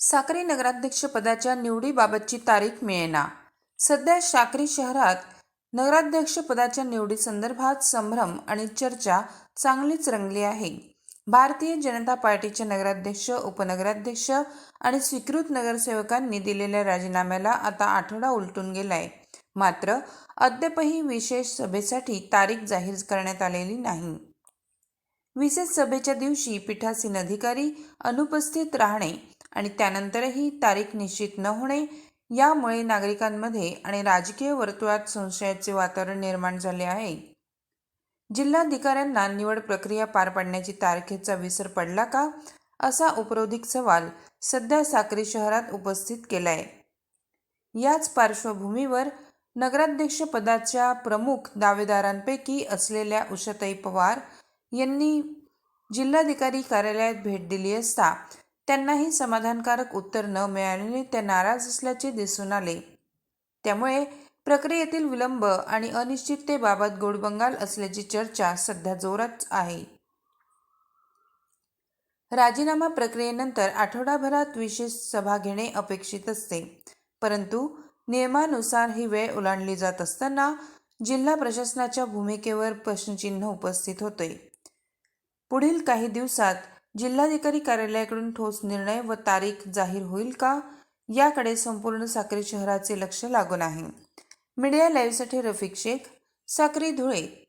साक्री नगराध्यक्ष पदाच्या निवडीबाबतची तारीख मिळेना. सध्या साक्री शहरात नगराध्यक्ष पदाच्या निवडीसंदर्भात संभ्रम आणि चर्चा चांगलीच रंगली आहे. भारतीय जनता पार्टीचे नगराध्यक्ष उपनगराध्यक्ष आणि स्वीकृत नगरसेवकांनी दिलेल्या राजीनाम्याला आता आठवडा उलटून गेलाय. मात्र अद्यापही विशेष सभेसाठी तारीख जाहीर करण्यात आलेली नाही. विशेष सभेच्या दिवशी पीठासीन अधिकारी अनुपस्थित राहणे आणि त्यानंतरही तारीख निश्चित न होणे यामुळे नागरिकांमध्ये आणि राजकीय वर्तुळात संशयाचे वातावरण निर्माण झाले आहे. जिल्हाधिकाऱ्यांना निवड प्रक्रिया पार पाडण्याची तारखेचा विसर पडला का? असा उपरोधिक सवाल सध्या साक्री शहरात उपस्थित केलाय. याच पार्श्वभूमीवर नगराध्यक्ष पदाच्या प्रमुख दावेदारांपैकी असलेल्या उषाताई पवार यांनी जिल्हाधिकारी कार्यालयात भेट दिली असता त्यांनाही समाधानकारक उत्तर न मिळाल्याने त्या नाराज असल्याचे दिसून आले. त्यामुळे प्रक्रियेतील विलंब आणि अनिश्चिततेबाबत गोडबंगाल असल्याची चर्चा सध्या जोरात आहे. राजीनामा प्रक्रियेनंतर आठवडाभरात विशेष सभा घेणे अपेक्षित असते. परंतु नियमानुसार ही वेळ ओलांडली जात असताना जिल्हा प्रशासनाच्या भूमिकेवर प्रश्नचिन्ह उपस्थित होते. पुढील काही दिवसात जिल्हाधिकारी कार्यालयाकडून ठोस निर्णय व तारीख जाहीर होईल का? याकडे संपूर्ण साक्री शहराचे लक्ष लागून आहे. मीडिया लाईव्हसाठी रफिक शेख साक्री धुळे.